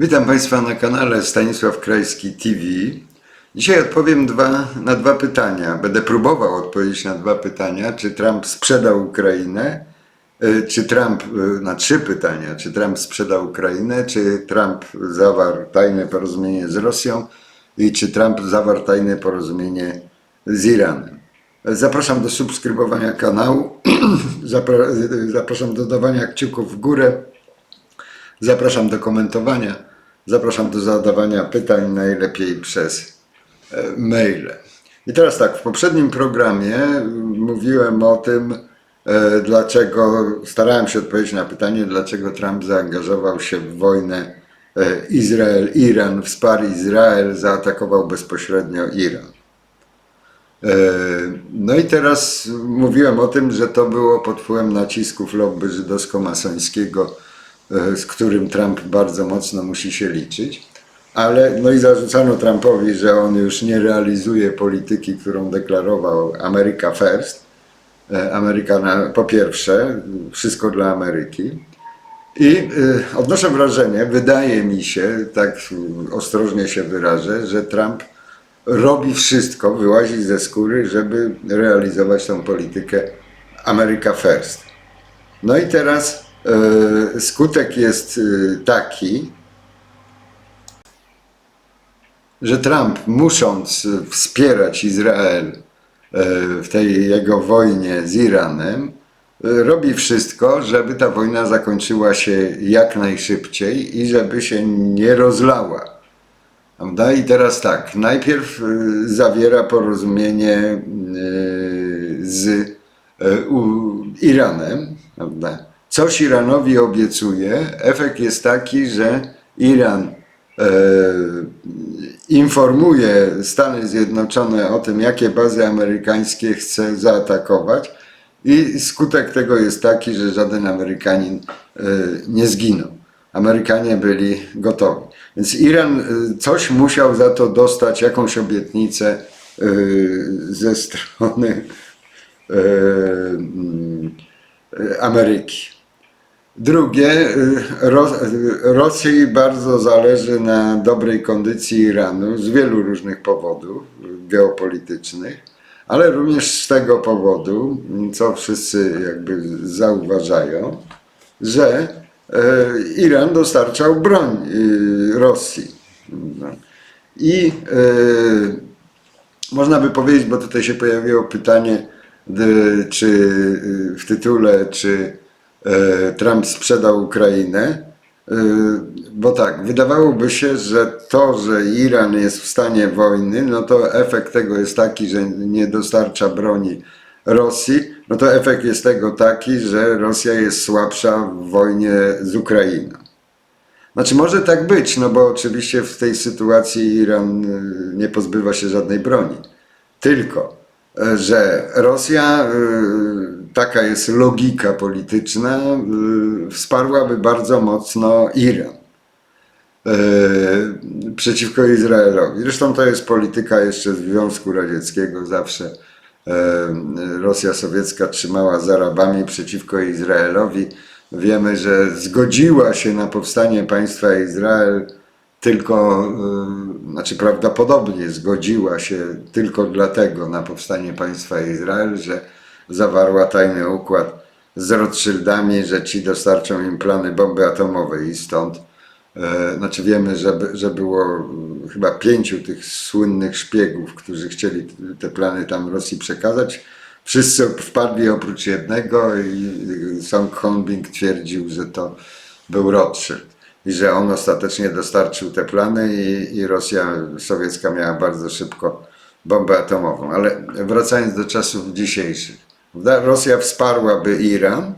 Witam Państwa na kanale Stanisław Krajski TV. Dzisiaj odpowiem dwa, na dwa pytania. Będę próbował odpowiedzieć na dwa pytania. Czy Trump sprzedał Ukrainę? Y, Czy Trump, y, na trzy pytania. Czy Trump sprzedał Ukrainę? Czy Trump zawarł tajne porozumienie z Rosją? I czy Trump zawarł tajne porozumienie z Iranem? Zapraszam do subskrybowania kanału. Zapra- Zapraszam do dawania kciuków w górę. Zapraszam do komentowania. Zapraszam do zadawania pytań najlepiej przez e, maile. I teraz tak, w poprzednim programie mówiłem o tym, e, dlaczego starałem się odpowiedzieć na pytanie, dlaczego Trump zaangażował się w wojnę e, Izrael-Iran, wsparł Izrael, zaatakował bezpośrednio Iran. No i teraz mówiłem o tym, że to było pod wpływem nacisków lobby żydowsko-masońskiego, z którym Trump bardzo mocno musi się liczyć. Ale no i zarzucano Trumpowi, że on już nie realizuje polityki, którą deklarował America First. E, Ameryka na, po pierwsze, wszystko dla Ameryki. I y, odnoszę wrażenie, wydaje mi się, tak ostrożnie się wyrażę, że Trump robi wszystko, wyłazi ze skóry, żeby realizować tą politykę America First. No i teraz skutek jest y, taki, że Trump, musząc wspierać Izrael e, w tej jego wojnie z Iranem, e, robi wszystko, żeby ta wojna zakończyła się jak najszybciej i żeby się nie rozlała. Prawda? I teraz tak, najpierw e, zawiera porozumienie e, z e, Iranem, prawda? Coś Iranowi obiecuje, efekt jest taki, że Iran e, informuje Stany Zjednoczone o tym, jakie bazy amerykańskie chce zaatakować i skutek tego jest taki, że żaden Amerykanin e, nie zginął. Amerykanie byli gotowi. Więc Iran e, coś musiał za to dostać, jakąś obietnicę e, ze strony e, Ameryki. Drugie, y, Ro- y, Rosji bardzo zależy na dobrej kondycji Iranu z wielu różnych powodów geopolitycznych, ale również z tego powodu, co wszyscy jakby zauważają, że y, Iran dostarczał broń Rosji. I można by powiedzieć, bo tutaj się pojawiło pytanie, czy w tytule, czy Trump sprzedał Ukrainę, y, bo tak, wydawałoby się, że to, że Iran jest w stanie wojny, no to efekt tego jest taki, że nie dostarcza broni Rosji, no to efekt jest tego taki, że Rosja jest słabsza w wojnie z Ukrainą. Znaczy może tak być, no bo oczywiście w tej sytuacji Iran y, nie pozbywa się żadnej broni. Tylko, e, że Rosja, taka jest logika polityczna, y, wsparłaby bardzo mocno Iran e, przeciwko Izraelowi. Zresztą to jest polityka jeszcze Związku Radzieckiego. Zawsze e, Rosja sowiecka trzymała z Arabami przeciwko Izraelowi. Wiemy, że zgodziła się na powstanie państwa Izrael tylko, znaczy prawdopodobnie zgodziła się tylko dlatego na powstanie państwa Izrael, że zawarła tajny układ z Rothschildami, że ci dostarczą im plany bomby atomowej i stąd E, Znaczy wiemy, że, że było mm, chyba pięciu tych słynnych szpiegów, którzy chcieli te plany tam Rosji przekazać. Wszyscy wpadli oprócz jednego i Song Hongbing twierdził, że to był Rothschild i że on ostatecznie dostarczył te plany i, i Rosja sowiecka miała bardzo szybko bombę atomową. Ale wracając do czasów dzisiejszych? Rosja wsparłaby Iran,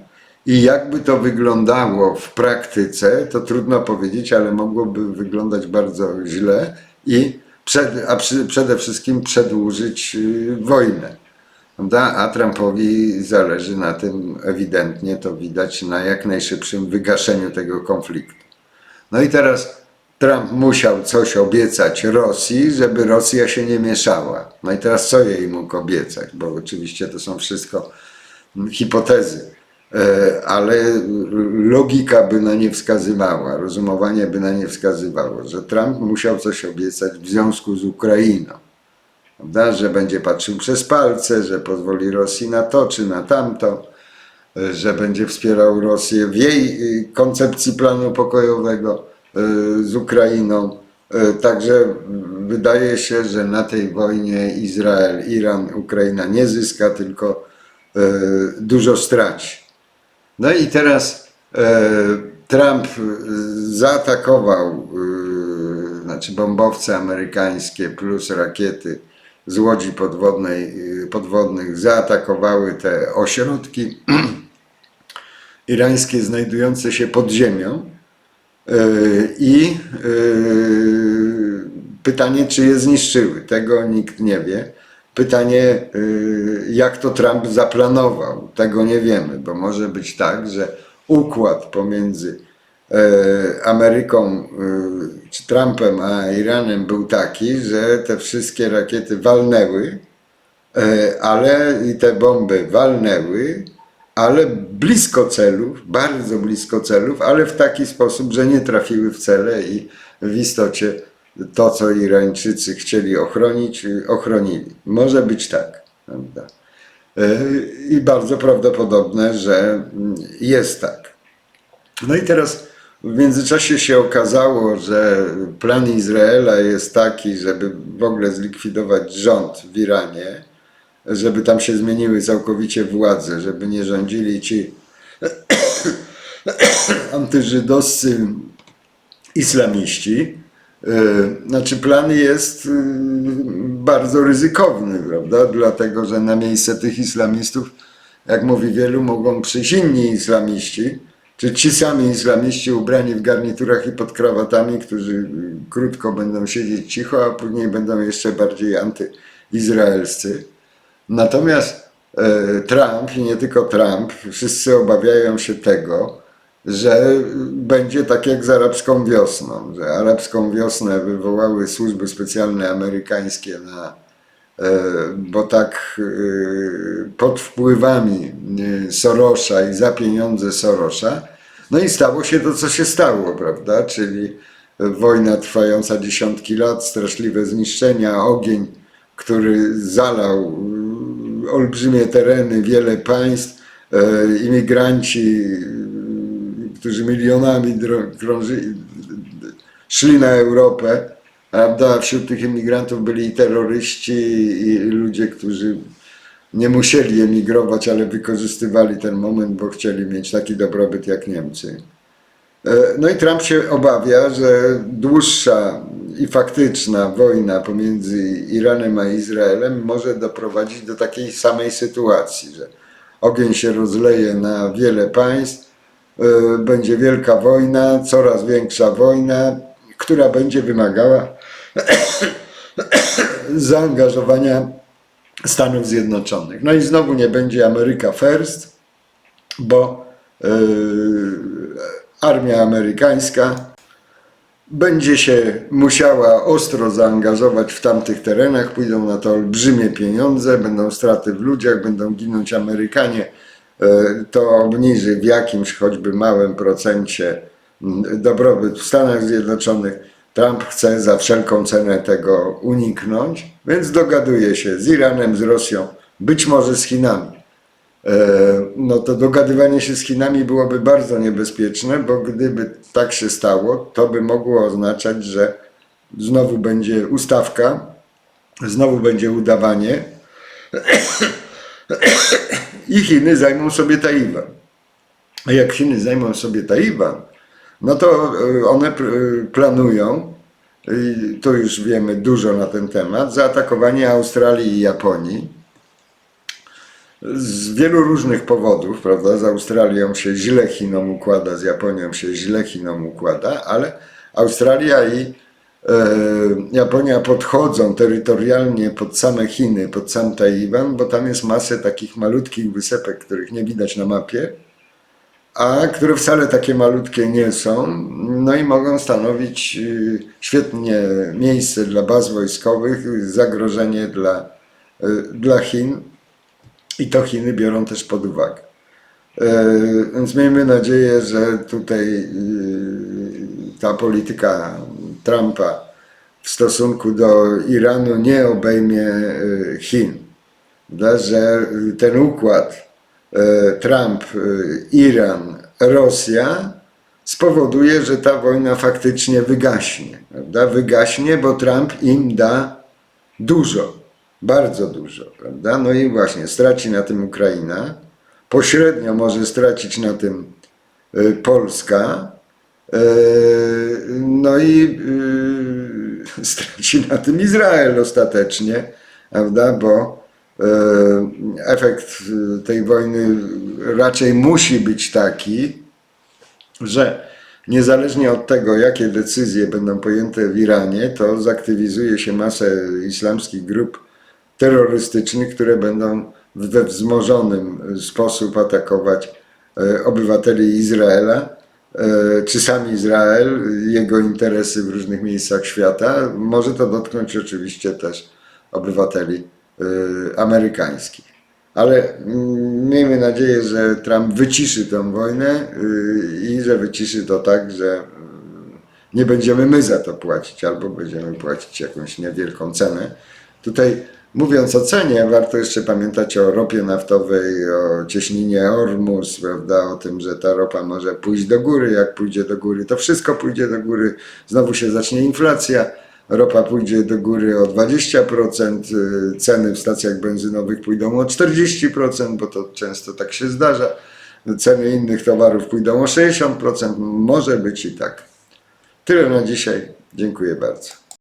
i jakby to wyglądało w praktyce, to trudno powiedzieć, ale mogłoby wyglądać bardzo źle i przed, a przy, przede wszystkim przedłużyć y, wojnę. Prawda? A Trumpowi zależy na tym, ewidentnie to widać, na jak najszybszym wygaszeniu tego konfliktu. No i teraz Trump musiał coś obiecać Rosji, żeby Rosja się nie mieszała. No i teraz co jej mógł obiecać? Bo oczywiście to są wszystko hipotezy. E, ale logika by na nie wskazywała, rozumowanie by na nie wskazywało, że Trump musiał coś obiecać w związku z Ukrainą. Prawda? Że będzie patrzył przez palce, że pozwoli Rosji na to czy na tamto, e, że będzie wspierał Rosję w jej y, koncepcji planu pokojowego z Ukrainą. E, Także wydaje się, że na tej wojnie Izrael, Iran, Ukraina nie zyska, tylko e, dużo straci. No i teraz e, Trump e, zaatakował, e, znaczy bombowce amerykańskie plus rakiety z łodzi podwodnej, e, podwodnych zaatakowały te ośrodki irańskie znajdujące się pod ziemią. E, I e, pytanie, czy je zniszczyły, tego nikt nie wie. Pytanie, e, jak to Trump zaplanował, tego nie wiemy, bo może być tak, że układ pomiędzy Ameryką czy Trumpem a Iranem był taki, że te wszystkie rakiety walnęły, ale i te bomby walnęły, ale blisko celów, bardzo blisko celów, ale w taki sposób, że nie trafiły w cele i w istocie to, co Irańczycy chcieli ochronić, ochronili. Może być tak. Prawda? Y, I bardzo prawdopodobne, że mm, jest tak. No i teraz w międzyczasie się okazało, że plan Izraela jest taki, żeby w ogóle zlikwidować rząd w Iranie, żeby tam się zmieniły całkowicie władze, żeby nie rządzili ci antyżydowscy islamiści. E, Znaczy plan jest y, bardzo ryzykowny, prawda? Dlatego, że na miejsce tych islamistów, jak mówi wielu, mogą przyjść inni islamiści, czy ci sami islamiści ubrani w garniturach i pod krawatami, którzy y, krótko będą siedzieć cicho, a później będą jeszcze bardziej antyizraelscy. Natomiast e, Trump i nie tylko Trump, wszyscy obawiają się tego, że będzie tak jak z arabską wiosną, że arabską wiosnę wywołały służby specjalne amerykańskie na, e, bo tak e, pod wpływami Sorosza i za pieniądze Sorosza, no i stało się to, co się stało, prawda, czyli wojna trwająca dziesiątki lat, straszliwe zniszczenia, ogień, który zalał olbrzymie tereny, wiele państw, e, imigranci, y, którzy milionami dro- krąży, szli na Europę, prawda? Wśród tych imigrantów byli i terroryści, i ludzie, którzy nie musieli emigrować, ale wykorzystywali ten moment, bo chcieli mieć taki dobrobyt jak Niemcy. E, No i Trump się obawia, że dłuższa i faktyczna wojna pomiędzy Iranem a Izraelem może doprowadzić do takiej samej sytuacji, że ogień się rozleje na wiele państw, e, będzie wielka wojna, coraz większa wojna, która będzie wymagała zaangażowania Stanów Zjednoczonych. No i znowu nie będzie Ameryka First, bo e, armia amerykańska będzie się musiała ostro zaangażować w tamtych terenach, pójdą na to olbrzymie pieniądze, będą straty w ludziach, będą ginąć Amerykanie. E, To obniży w jakimś choćby małym procencie dobrobyt w Stanach Zjednoczonych. Trump chce za wszelką cenę tego uniknąć, więc dogaduje się z Iranem, z Rosją, być może z Chinami. E, no to dogadywanie się z Chinami byłoby bardzo niebezpieczne, bo gdyby tak się stało, to by mogło oznaczać, że znowu będzie ustawka, znowu będzie udawanie i Chiny zajmą sobie Tajwan. A jak Chiny zajmą sobie Tajwan, no to e, one pr- planują, to już wiemy dużo na ten temat, zaatakowanie Australii i Japonii z wielu różnych powodów, prawda? Z Australią się źle Chinom układa, z Japonią się źle Chinom układa, ale Australia i e, Japonia podchodzą terytorialnie pod same Chiny, pod sam Tajwan, bo tam jest masę takich malutkich wysepek, których nie widać na mapie, a które wcale takie malutkie nie są, no i mogą stanowić y, świetnie miejsce dla baz wojskowych, zagrożenie dla, y, dla Chin i to Chiny biorą też pod uwagę. E, Więc miejmy nadzieję, że tutaj y, ta polityka Trumpa w stosunku do Iranu nie obejmie y, Chin. Że ten układ e, Trump, Iran, Rosja spowoduje, że ta wojna faktycznie wygaśnie. Wygaśnie, bo Trump im da dużo, bardzo dużo. Prawda? No i właśnie straci na tym Ukraina, pośrednio może stracić na tym y, Polska, y, no i y, straci na tym Izrael ostatecznie, prawda? Bo efekt tej wojny raczej musi być taki, że niezależnie od tego, jakie decyzje będą podjęte w Iranie, to zaktywizuje się masę islamskich grup terrorystycznych, które będą we wzmożonym sposób atakować e, obywateli Izraela, e, czy sam Izrael, jego interesy w różnych miejscach świata. Może to dotknąć oczywiście też obywateli e, amerykańskich. Ale mm, miejmy nadzieję, że Trump wyciszy tę wojnę i że wyciszy to tak, że y, nie będziemy my za to płacić, albo będziemy płacić jakąś niewielką cenę. Tutaj mówiąc o cenie, warto jeszcze pamiętać o ropie naftowej, o cieśninie Ormus, prawda, o tym, że ta ropa może pójść do góry. Jak pójdzie do góry, to wszystko pójdzie do góry. Znowu się zacznie inflacja. Ropa pójdzie do góry o 20%, y, ceny w stacjach benzynowych pójdą o 40%, bo to często tak się zdarza. Ceny innych towarów pójdą o 60%. Może być i tak. Tyle na dzisiaj. Dziękuję bardzo.